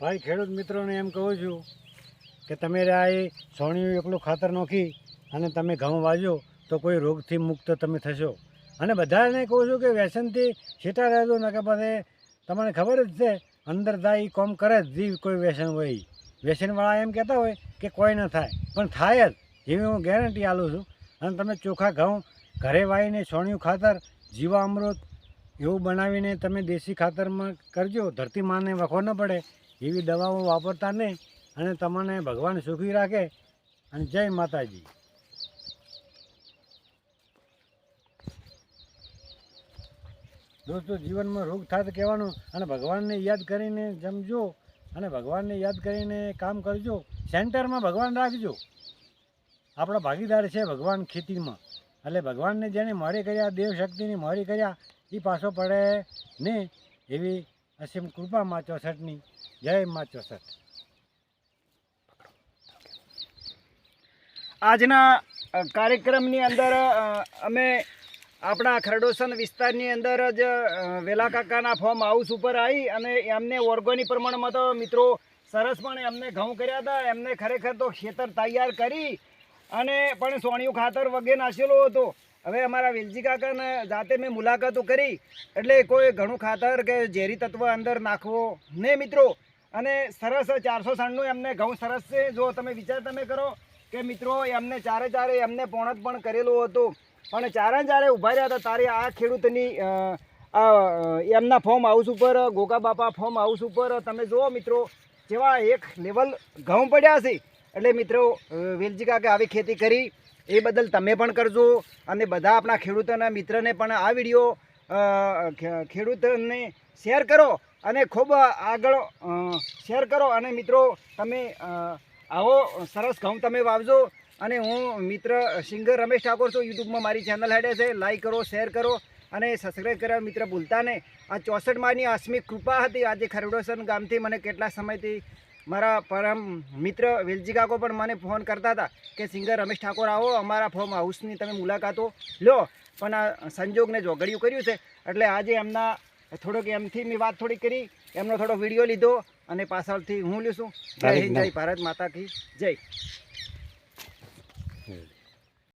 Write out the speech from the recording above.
ભાઈ, ખેડૂત મિત્રોને એમ કહું છું કે તમે આ એ સોણિયું એકલું ખાતર નાખી અને તમે ઘઉં વાજો તો કોઈ રોગથી મુક્ત તમે થશો. અને બધાને કહું છું કે વ્યસનથી છેટા રહેજો, ને કે પછી તમને ખબર જ છે, અંદર એ કોમ કરે જ જીવ કોઈ વ્યસન હોય. વ્યસનવાળા એમ કહેતા હોય કે કોઈ ન થાય, પણ થાય જ એવી હું ગેરંટી આલું છું. અને તમે ચોખા ઘઉં ઘરે વાવીને સોણિયું ખાતર, જીવા અમૃત એવું બનાવીને તમે દેશી ખાતરમાં કરજો ધરતી માને વખો ન પડે. એવી દવાઓ વાપરતા નહીં અને તમને ભગવાન સુખી રાખે. અને જય માતાજી. દોસ્તો, જીવનમાં રોગ થાત કહેવાનું અને ભગવાનને યાદ કરીને જમજો અને ભગવાનને યાદ કરીને કામ કરજો. સેન્ટરમાં ભગવાન રાખજો. આપણા ભાગીદાર છે ભગવાન ખેતીમાં. એટલે ભગવાનને જેને મોડી કર્યા દેવ શક્તિની મોડી કર્યા એ પાછો પડે ને એવી અસીમ કૃપા માં ચોસઠની. જય મા આજના કાર્યક્રમની અંદર અમે આપણા ખરડોસન વિસ્તારની અંદર જ વેલા કાકાના ફોર્મ હાઉસ ઉપર આવી અને એમને ઓર્ગોનિક પ્રમાણમાં તો મિત્રો સરસ પણ એમને ઘઉં કર્યા હતા. એમને ખરેખર તો ખેતર તૈયાર કરી અને પણ સોણિયું ખાતર વગેરે નાખેલો હતો. હવે અમારા વેલજી કાકાને જાતે મેં મુલાકાતો કરી. એટલે કોઈ ઘણું ખાતર કે ઝેરી તત્વ અંદર નાખવો ને મિત્રો અને સરસ ચારસો સાઠનું એમને ઘઉં સરસ છે. જો તમે વિચાર તમે કરો કે મિત્રો, એમને ચારે ચારે એમને પોણત પણ કરેલું હતું. પણ ચારે ચારે ઊભા રહ્યા હતા, તારે આ ખેડૂતની એમના ફોર્મ હાઉસ ઉપર, ગોગા બાપા ફોર્મ હાઉસ ઉપર, તમે જુઓ મિત્રો જેવા એક લેવલ ઘઉં પડ્યા છે. એટલે મિત્રો વેલજી કાકે આવી ખેતી કરી. એ બદલ તમે પણ કરજો. અને બધા આપણા ખેડૂતોના મિત્રને પણ આ વીડિયો ખેડૂતોને શેર કરો. અને ખૂબ આગળ શેર કરો. અને મિત્રો, તમે આવો, સરસ ઘઉં તમે વાવજો. અને હું મિત્ર સિંગર રમેશ ઠાકોર છું. યુટ્યુબમાં મારી ચેનલ હેડે છે. લાઈક કરો શેર કરો. અને સબસ્ક્રાઈબ કરવા મિત્ર ભૂલતા નહીં. આ ચોસઠ માની આસ્મિક કૃપા હતી. આજે ખરડોસન ગામથી મને કેટલા સમયથી મારા પરમ મિત્ર વેલજી કાકો પણ મને ફોન કરતા હતા કે, સિંગર રમેશ ઠાકોર આવો. અમારા ફોર્મ હાઉસની તમે મુલાકાતો લો. પણ આ સંજોગને જોગડિયું કર્યું છે. એટલે આજે એમના થોડોક એમથી મેં વાત થોડી કરી એમનો થોડો વીડિયો લીધો અને પાછળથી હું લઈશું જય હિન્દ જય ભારત માતા કી જય.